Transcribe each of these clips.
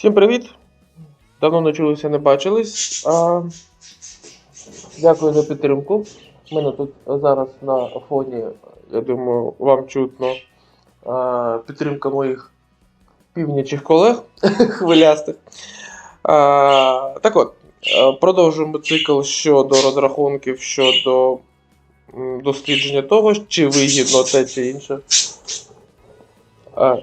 Всім привіт! Давно не чулися, не бачились. А, дякую за підтримку. У мене тут зараз на фоні, я думаю, вам чутно а, підтримка моїх північих колег хвилястих. А, так от, продовжуємо цикл щодо розрахунків щодо дослідження того, чи вигідно те чи інше. А,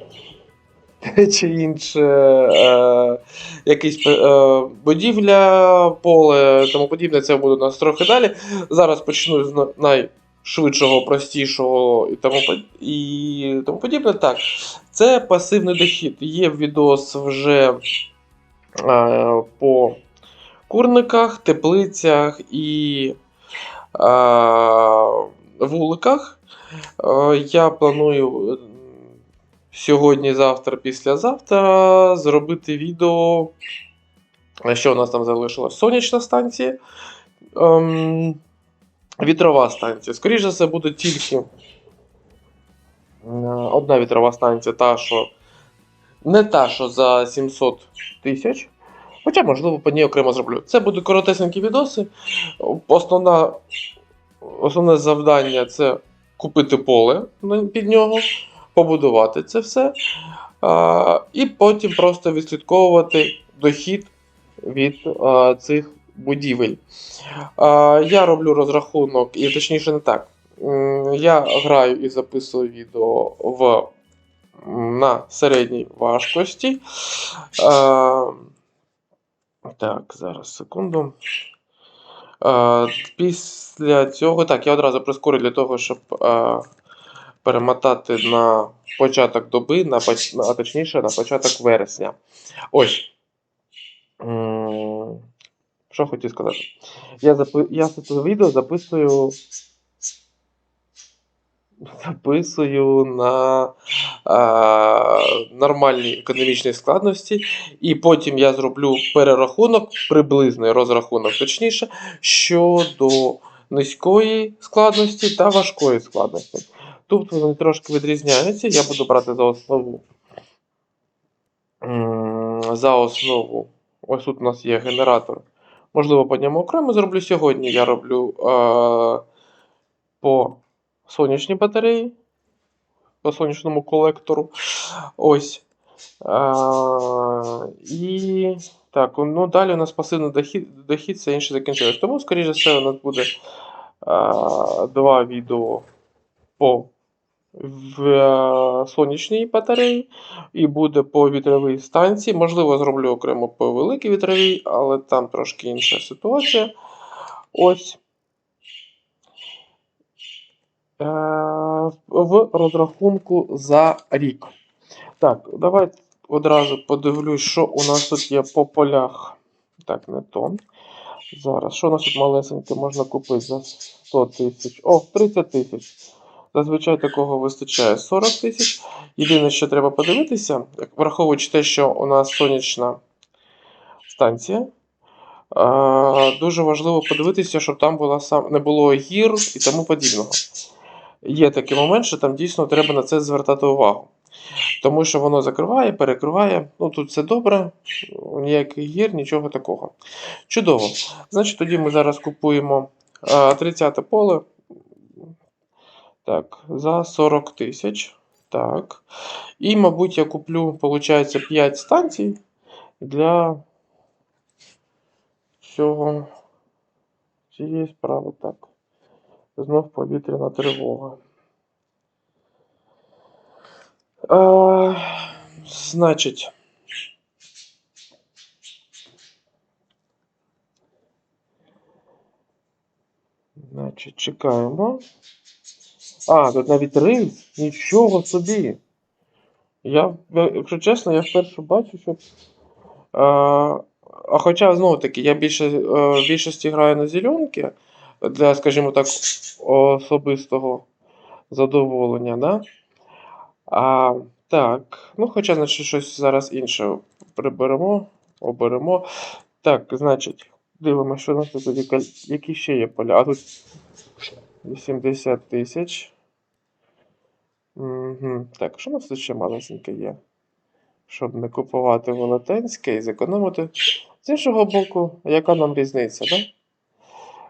чи інше, е, якийсь е, будівля, поле, тому подібне, це буде у нас трохи далі. Зараз почну з найшвидшого, простішого і тому, і тому подібне. Так, це пасивний дохід. Є відос вже е, по курниках, теплицях і е, вуликах. Е, я планую сьогодні, завтра, післязавтра зробити відео. Що у нас там залишилось? Сонячна станція. Ем, вітрова станція. Скоріше за все, буде тільки е, одна вітрова станція, та, що не та, що за 700 тисяч. Хоча, можливо, по ній окремо зроблю. Це будуть коротесенькі відоси. Основна, основне завдання це купити поле під нього, побудувати це все. А, і потім просто відслідковувати дохід від а, цих будівель. А, я роблю розрахунок, і точніше не так. Я граю і записую відео в, на середній важкості. А, так, зараз секунду. А, після цього, так, я одразу прискорю для того, щоб а, перемотати на початок доби, на, а точніше на початок вересня. Ось. Що хотів сказати? Я, запи... я це відео записую. Записую на а, нормальній економічній складності, і потім я зроблю перерахунок, приблизний розрахунок, точніше, щодо низької складності та важкої складності. Тут вони трошки відрізняються. Я буду брати за основу. За основу. Ось тут у нас є генератор. Можливо, по ньому окремо зроблю сьогодні. Я роблю е, по сонячній батареї, по сонячному колектору. Ось. Е, і так, ну далі у нас пасивний дохід, дохід все інше закінчилось. Тому, скоріше все, у нас буде е, два відео по в е, сонячній батареї і буде по вітровій станції. Можливо, зроблю окремо по великій вітровій, але там трошки інша ситуація. Ось. Е, в розрахунку за рік. Так, давайте одразу подивлюсь, що у нас тут є по полях. Так, не то. Зараз, що у нас тут малесеньке можна купити за 100 тисяч? О, 30 тисяч. Зазвичай такого вистачає 40 тисяч. Єдине, що треба подивитися, враховуючи те, що у нас сонячна станція. е, Дуже важливо подивитися, щоб там була сам не було гір і тому подібного. Є такий момент, що там дійсно треба на це звертати увагу. Тому що воно закриває, перекриває. Ну тут все добре, ніяких гір, нічого такого. Чудово. Значить, тоді ми зараз купуємо е, 30 поле. Так, за 40 тисяч. Так. І, мабуть, я куплю, виходить, 5 станцій для цього цієї справи. Так. Знов повітряна тривога. А, значить. Значить, чекаємо. А, тут навіть рис. Нічого собі. Я, якщо чесно, я вперше бачу, що. А, а хоча, знову таки, я більше е, в більшості граю на зеленки для, скажімо так, особистого задоволення, да? А, так, ну хоча, значить, щось зараз інше приберемо, оберемо. Так, значить, дивимося, що у нас тут які ще є поля. А тут 80 тисяч. Угу. Так, що у нас тут ще малесеньке є? щоб не купувати велетенське і зекономити. З іншого боку, яка нам різниця, да?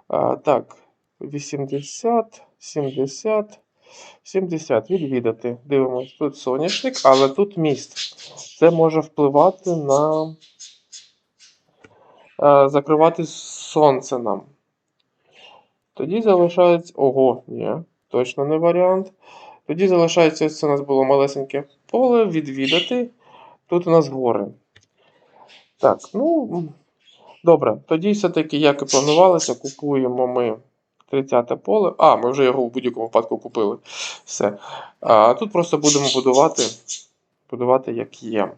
А, так, 80, 70, 70. Відвідати. Дивимось, тут соняшник, але тут міст. Це може впливати на а, закривати сонце нам. Тоді залишається. Ого, ні, точно не варіант. Тоді залишається, ось це у нас було малесеньке поле, відвідати. Тут у нас гори. Так, ну. Добре, тоді все-таки, як і планувалося, купуємо ми 30 поле. А, ми вже його в будь-якому випадку купили. Все. А тут просто будемо будувати, будувати як є.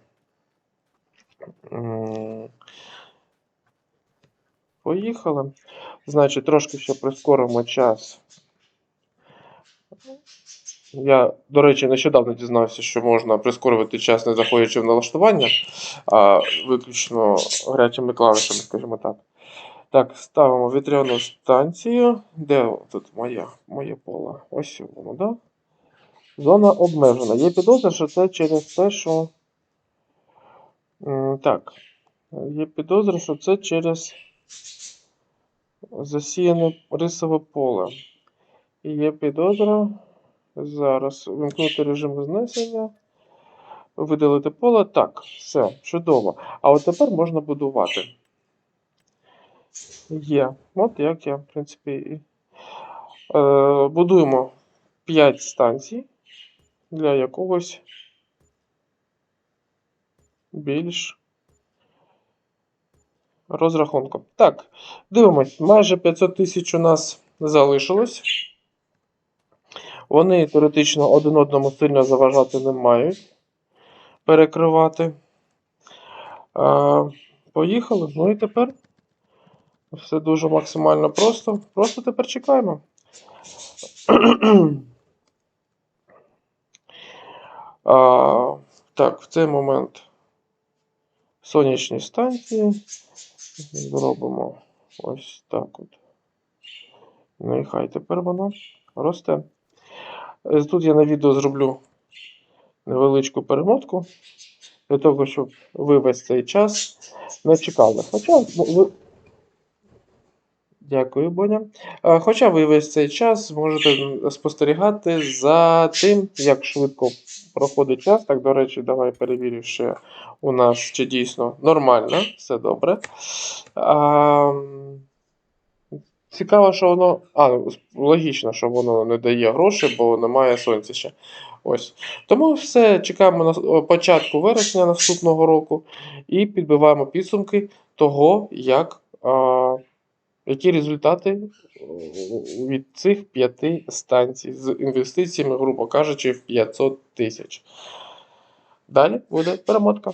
Поїхали. Значить, трошки ще прискоримо час. Я, до речі, нещодавно дізнався, що можна прискорювати час, не заходячи в налаштування, а виключно гарячими клавішами, скажімо так. Так, ставимо вітряну станцію. Де тут моє, моє поле? Ось воно, да? Зона обмежена. Є підозра, що це через те, що. Так. Є підозра, що це через засіяне рисове поле. І є підозра. Зараз вимкнути режим знесення. Видалити поле. Так, все, чудово. А от тепер можна будувати. Є. От як я, в принципі. Е, будуємо 5 станцій для якогось більш розрахунку. Так, дивимось, майже 500 тисяч у нас залишилось. Вони теоретично один одному сильно заважати не мають. Перекривати. А, поїхали. Ну і тепер все дуже максимально просто. Просто тепер чекаємо. а, так, в цей момент сонячні станції. Зробимо ось так от. Ну і хай тепер воно росте. Тут я на відео зроблю невеличку перемотку для того, щоб ви весь цей час не чекали. Хоча ви. Дякую, Боня. Хоча ви весь цей час зможете спостерігати за тим, як швидко проходить час. Так, до речі, давай перевірю ще у нас, чи дійсно нормально, все добре. А, цікаво, що воно. А, логічно, що воно не дає грошей, бо немає сонця ще. Ось. Тому все, чекаємо на початку вересня наступного року і підбиваємо підсумки того, як, а, які результати від цих п'яти станцій з інвестиціями, грубо кажучи, в 500 тисяч. Далі буде перемотка.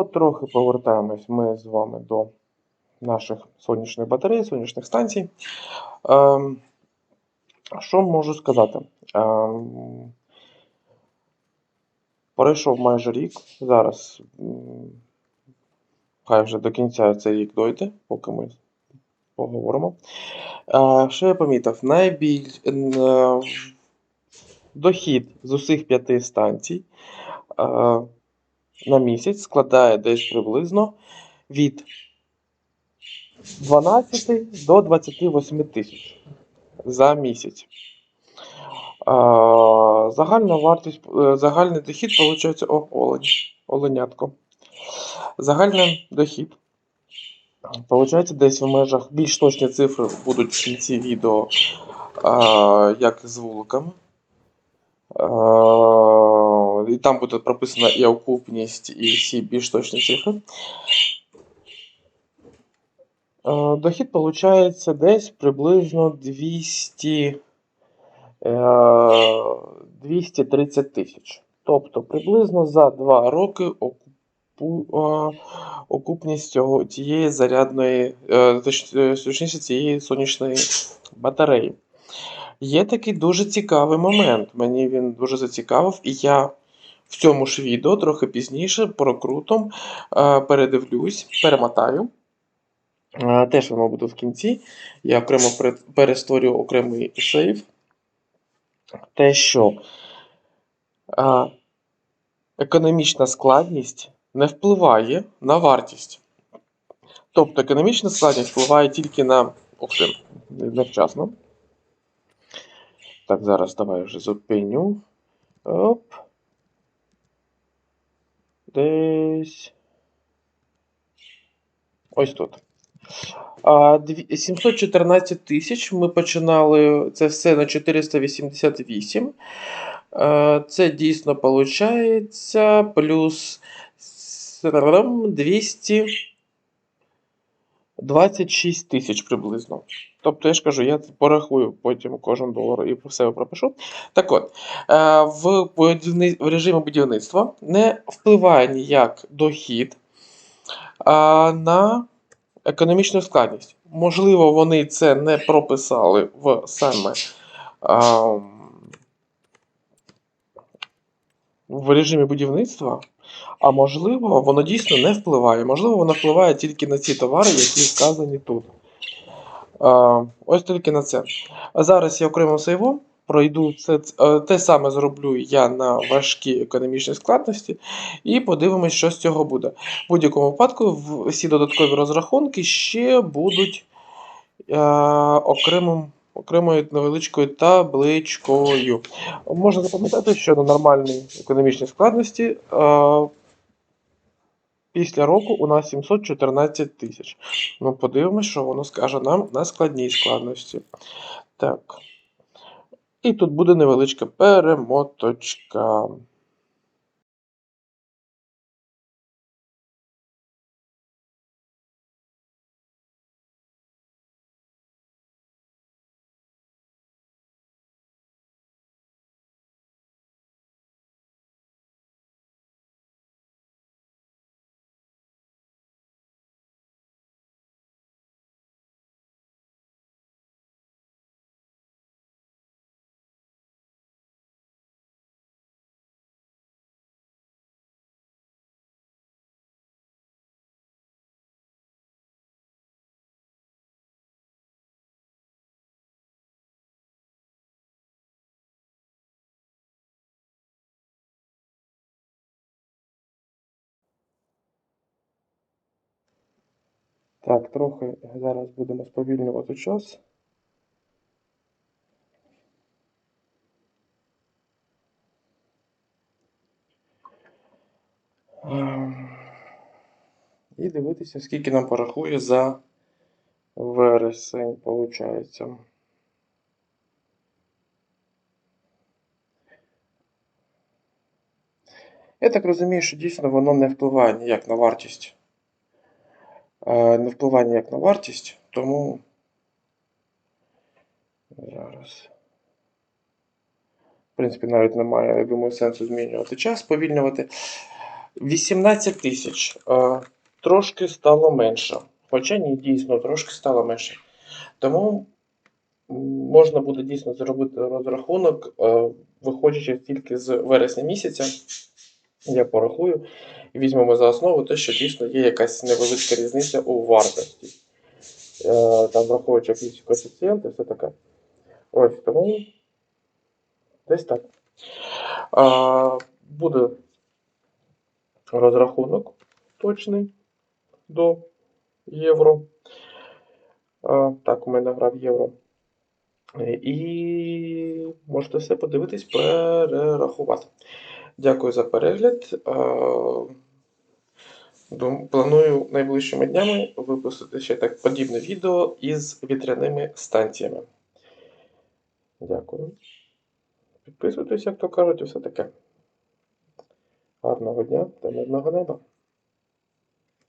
Потрохи повертаємось ми з вами до наших сонячних батарей, сонячних станцій. Ем, що можу сказати? Ем, пройшов майже рік. Зараз хай вже до кінця цей рік дойде, поки ми поговоримо. Е, що я помітив? Найбільш е, дохід з усіх п'яти станцій е, на місяць складає десь приблизно від 12 до 28 тисяч за місяць. Загальна вартість, е, загальний дохід виходить олень, оленятко. Загальний дохід Получається, десь в межах більш точні цифри будуть в кінці відео, як з вуликами. І там буде прописана і окупність, і всі більш точні цифри. Дохід виходить десь приблизно 200, е, 230 тисяч. Тобто приблизно за 2 роки окупність цього, цієї зарядної, е, е, точніше цієї сонячної батареї. Є такий дуже цікавий момент. Мені він дуже зацікавив, і я в цьому ж відео трохи пізніше прокрутом е, передивлюсь, перемотаю. Е, Теж воно буде в кінці. Я окремо перестворю окремий сейф. Те, що е, економічна складність не впливає на вартість. Тобто економічна складність впливає тільки на. Ух невчасно. Так, зараз давай вже зупиню. Оп десь. Ось тут. 714 тисяч. Ми починали це все на 488. Це дійсно виходить плюс 200. 26 тисяч приблизно. Тобто, я ж кажу, я порахую потім кожен долар і про себе пропишу. Так от, е, в в режимі будівництва не впливає ніяк дохід на економічну складність. Можливо, вони це не прописали в саме в режимі будівництва а можливо, воно дійсно не впливає. Можливо, воно впливає тільки на ці товари, які вказані тут. Ось тільки на це. Зараз я окремо сейвом пройду це, е, те саме зроблю я на важкій економічній складності, і подивимось, що з цього буде. В будь-якому випадку всі додаткові розрахунки ще будуть е, окремим, окремою невеличкою табличкою. Можна запам'ятати, що на нормальній економічній складності е, після року у нас 714 тисяч. Ну, подивимось, що воно скаже нам на складній складності. Так. І тут буде невеличка перемоточка. Так, трохи зараз будемо сповільнювати час. Ем, І дивитися, скільки нам порахує за вересень, виходить. Я так розумію, що дійсно воно не впливає ніяк на вартість. Не впливає ніяк на вартість, тому зараз. В принципі, навіть немає, я думаю, сенсу змінювати час, повільнювати. 18 тисяч. Трошки стало менше. Хоча ні, дійсно, трошки стало менше. Тому можна буде дійсно зробити розрахунок, виходячи тільки з вересня місяця. Я порахую і візьмемо за основу те, що дійсно є якась невеличка різниця у вартості. Е, Там враховуючи якісь коефіцієнти, все таке. Ось тому десь так. Буде розрахунок точний до євро. Так, у мене грав євро. І можете все подивитись, перерахувати. Дякую за перегляд. Планую найближчими днями випустити ще так подібне відео із вітряними станціями. Дякую. Підписуйтесь, як то кажуть, і все таке. Гарного дня та мирного неба.